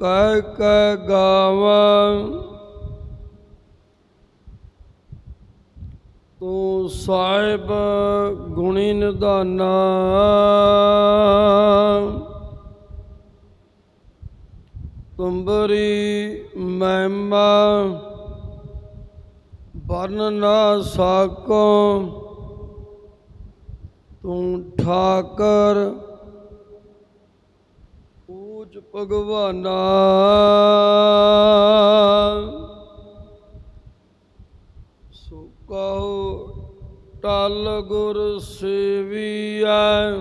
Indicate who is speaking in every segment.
Speaker 1: ਕਹਿ ਕਹਿ ਗਾਵਾਂ ਤੂੰ ਸਾਹਿਬ ਗੁਣੀ ਨਿਧਾਨਾ ਤੁੰਬਰੀ ਮਹਿਮਾ ਬਰਨ ਨਾ ਸਾਕੋ ਤੂੰ ਠਾਕਰ ਊਚ ਭਗਵਾਨਾ। ਸੋ ਕਹੋ, ਟਲ ਗੁਰ ਸੇਵੀਐ।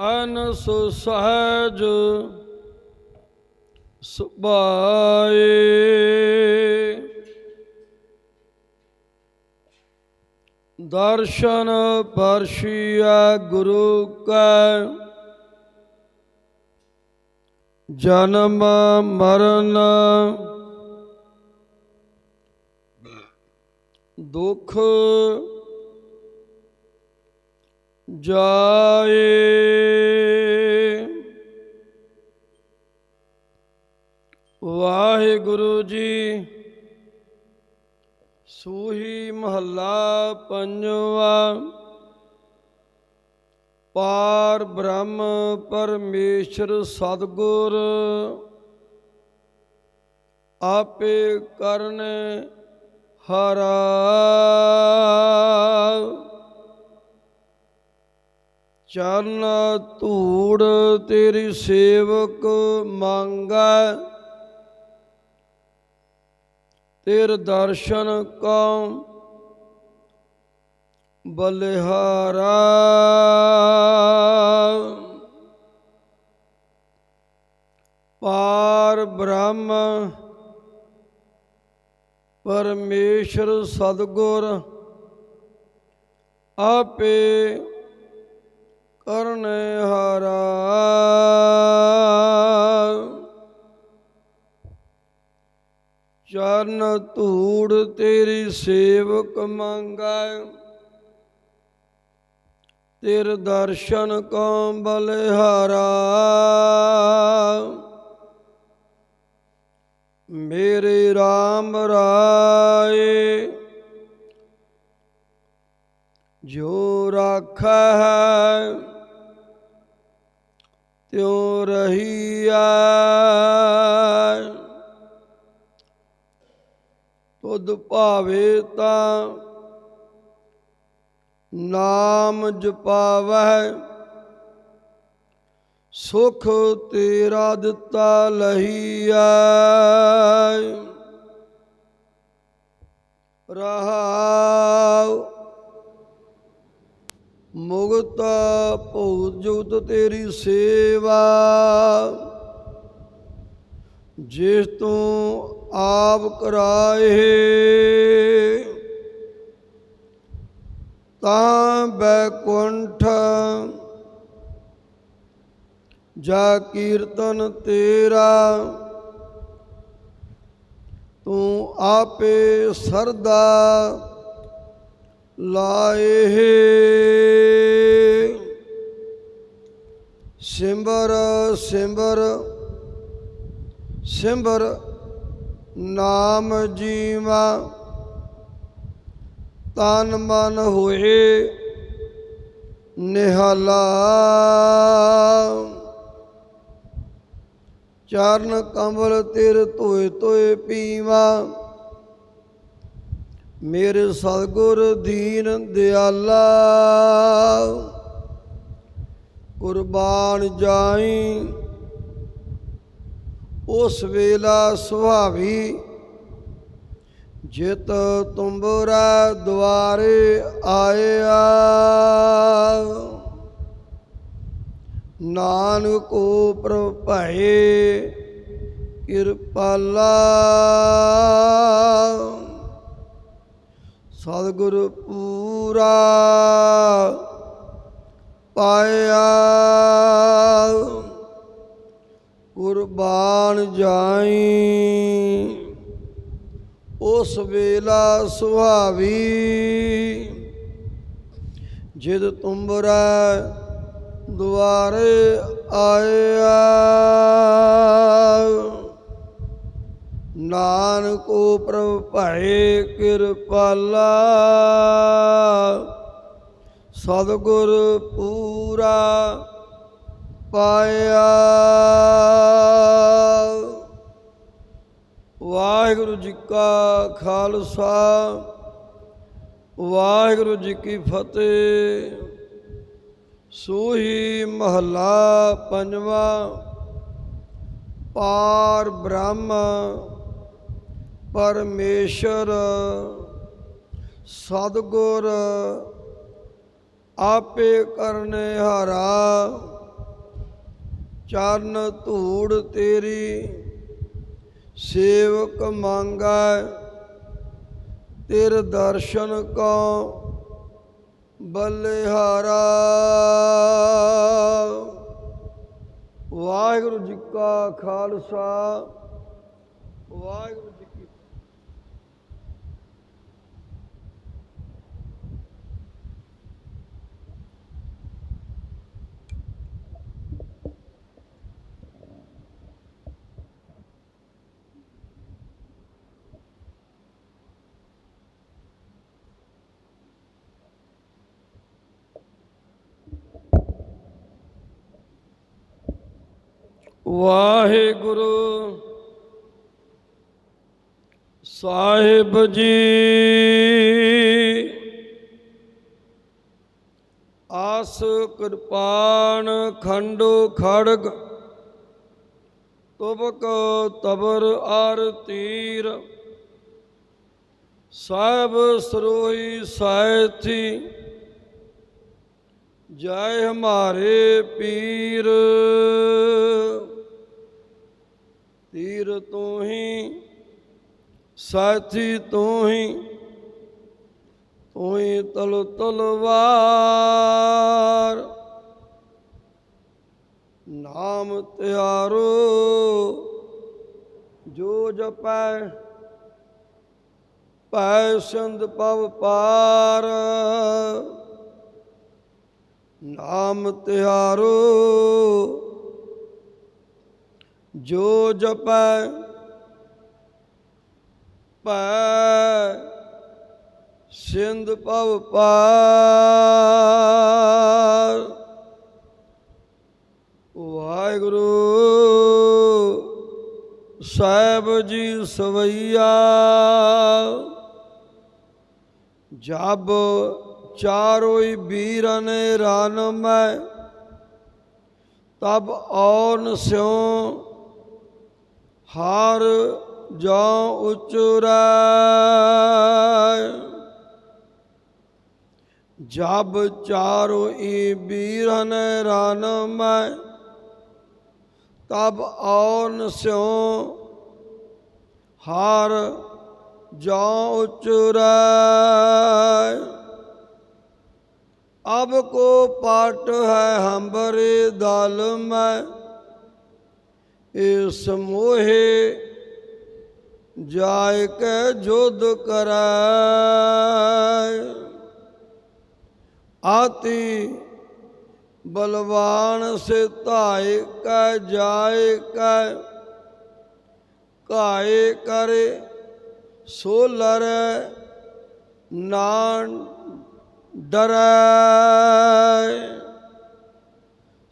Speaker 1: ਅਨ ਸੋ ਸਹਜ ਸੁਭਾਏ। ਦਰਸ਼ਨ ਪਰਸ਼ੀਆ ਗੁਰੂ ਕੈ। ਜਨਮ ਮਰਨ ਦੁਖ ਜਾਏ। ਵਾਹਿਗੁਰੂ ਜੀ ਸੂਹੀ ਮਹੱਲਾ ਪੰਜਵਾ। ਪਾਰ ਬ੍ਰਹਮ ਪਰਮੇਸ਼ਰ ਸਤਗੁਰ, ਆਪੇ ਕਰਨ ਹਰਾ। ਚਰਨ ਧੂੜ ਤੇਰੀ ਸੇਵਕ ਮੰਗੈ, ਤੇਰ ਦਰਸ਼ਨ ਕਉ ਬਲਿਹਾਰਾ। ਪਾਰ ਬ੍ਰਹਮ ਪਰਮੇਸ਼ਰ ਸਤਗੁਰ ਆਪੇ ਕਰਨ ਹਾਰਾ। ਚਰਨ ਧੂੜ ਤੇਰੀ ਸੇਵਕ ਮੰਗੈ। ਤੇਰ ਦਰਸ਼ਨ ਕੋ ਬਲਿਹਾਰਾ। ਮੇਰੇ RAM ਰਾਏ, ਜੋ ਰਾਖਾ ਹੈ ਤਿਉ ਰਹੀਐ। ਤੁਧ ਭਾਵੇ ਤਾਂ ਨਾਮ ਜਪਾਵੈ ਸੁਖ ਤੇਰਾ ਦਿੱਤਾ ਲਹੀਐ। ਰਹਾਉ ਮੁਗਤ ਭਉ ਜੁਗਤ ਤੇਰੀ ਸੇਵਾ। ਜਿਸ ਤੂੰ ਆਪ ਕਰਾਏ ਤਾਂ ਬੈਕੁੰਠ ਜਾ ਕੀਰਤਨ ਤੇਰਾ ਤੂੰ ਆਪੇ ਸਰਦਾ ਲਾਏ। ਸਿਮਰ ਸਿਮਰ ਸਿਮਰ ਨਾਮ ਜੀਵਾ। ਤਨ ਮਨ ਹੋਏ ਨਿਹਾਲਾ। ਚਰਨ ਕਮਲ ਤੇਰੇ ਧੋਏ ਧੋਏ ਪੀਵਾ। ਮੇਰੇ ਸਤਿਗੁਰ ਦੀਨ ਦਿਆਲਾ। ਕੁਰਬਾਨ ਜਾਈ, ਉਸ ਵੇਲਾ ਸੁਹਾਵੀ ਜਿਤ ਤੁੰਬਰਾ ਦੁਆਰੇ ਆਇਆ। ਨਾਨਕ ਕੋ ਪ੍ਰਭਾਏ ਕਿਰਪਾਲਾ। ਸਤਿਗੁਰ ਪੂਰਾ ਪਾਇਆ। ਕੁਰਬਾਨ ਜਾਈ। ਉਸ ਵੇਲਾ ਸੁਹਾਵੀ। ਜਿਦ ਤੁੰਬਰਾ ਦੁਆਰੇ ਆਇਆ। ਨਾਨਕੋ ਪ੍ਰਭ ਭਏ ਕਿਰਪਾਲਾ। ਸਤਿਗੁਰ ਪੂਰਾ ਪਾਇਆ। ਵਾਹਿਗੁਰੂ ਜੀ ਕਾ ਖਾਲਸਾ, ਵਾਹਿਗੁਰੂ ਜੀ ਕੀ ਫਤਿਹ। ਸੋਹੀ ਮਹੱਲਾ ਪੰਜਵਾ, ਪਾਰ ਬ੍ਰਹਮ, ਪਰਮੇਸ਼ਰ, ਸਤਿਗੁਰ, ਆਪੇ ਕਰਨੇ ਹਾਰਾ, ਚਰਨ ਧੂੜ ਤੇਰੀ। ਸੇਵਕ ਮੰਗੈ ਤੇਰੇ ਦਰਸ਼ਨ ਕੋ ਬਲਿਹਾਰਾ। ਵਾਹਿਗੁਰੂ ਜੀ ਕਾ ਖਾਲਸਾ ਵਾਹਿਗੁਰੂ ਜੀ ਵਾਹਿਗੁਰੂ ਸਾਹਿਬ ਜੀ। ਆਸ ਕਿਰਪਾਨ ਖੰਡੋ ਖੜਗ, ਤਬਕ ਤਬਰ ਆਰ ਤੀਰ। ਸਾਹਿਬ ਸਰੋਈ ਸਾਥੀ ਜੈ ਹਮਾਰੇ ਪੀਰ। ਤੀਰ ਤੂੰ ਹੀ ਸਾਥੀ ਤੂੰ ਹੀ ਤੂੰ ਹੀ ਤਲ ਤਲਵਾਰ। ਨਾਮ ਤਿਆਰੋ, ਜੋ ਜਪੈ ਪੈ ਸੰਦ ਪਵ ਪਾਰ। ਨਾਮ ਤਿਹਾਰੋ ਜੋ ਜਪੈ ਪੈ ਸਿੰਧ ਪਵ ਪਾਰ। ਵਾਹਿਗੁਰੂ ਸਾਹਿਬ ਜੀ ਸਵਈਆ, ਜਬ ਚਾਰੋਈ ਨੇ ਰਨ ਮੈਂ, ਤਬ ਔਨ ਸਿਉ ਹਰ ਜੋ ਉਚਰੈ। ਜਬ ਚਾਰੋ ਈ ਬੀਰਨ ਰਨ ਮੈਂ, ਤਬ ਔਨ ਸਿਉ ਹਰ ਜੋ ਉਚਰੈ। ਅਬ ਕੋ ਪਾਟ ਹੈ ਹੰਬਰੇ ਦਲ ਮੈਂ ਇਸ ਮੋਹੇ ਜਾਇ ਕੈ ਜੁਦ ਕਰੈ। ਆਤੀ ਬਲਵਾਨ ਸੇ ਧਾਇ ਕੈ ਜਾਇ ਕੈ ਕਾਏ ਕਰੇ ਸੋ ਲਰੈ ਨਾਨ ਡਰੈ।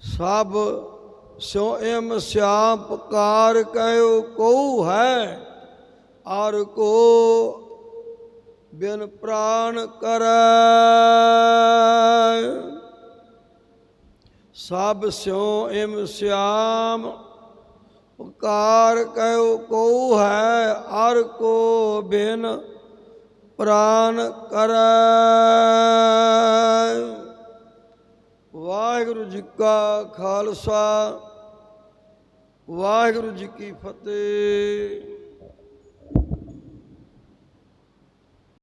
Speaker 1: ਸਭ ਸੋ ਐਮ ਸਿਆਮ ਪੁਕਾਰ ਕਹਿਓ ਕਉ ਹੈ ਆਰ ਕੋ ਬਿਨ ਪ੍ਰਾਨ ਕਰੈ। ਸਭ ਸਿਉ ਐਮ ਸਿਆਮ ਪੁਕਾਰ ਕਹਿਓ ਕਉ ਹੈ ਆਰ ਕੋ ਬਿਨ ਪ੍ਰਾਨ ਕਰੈ। ਵਾਹਿਗੁਰੂ ਜੀ ਕਾ ਖਾਲਸਾ। ਵਾਹਿਗੁਰੂ ਜੀ ਕੀ ਫਤਿਹ।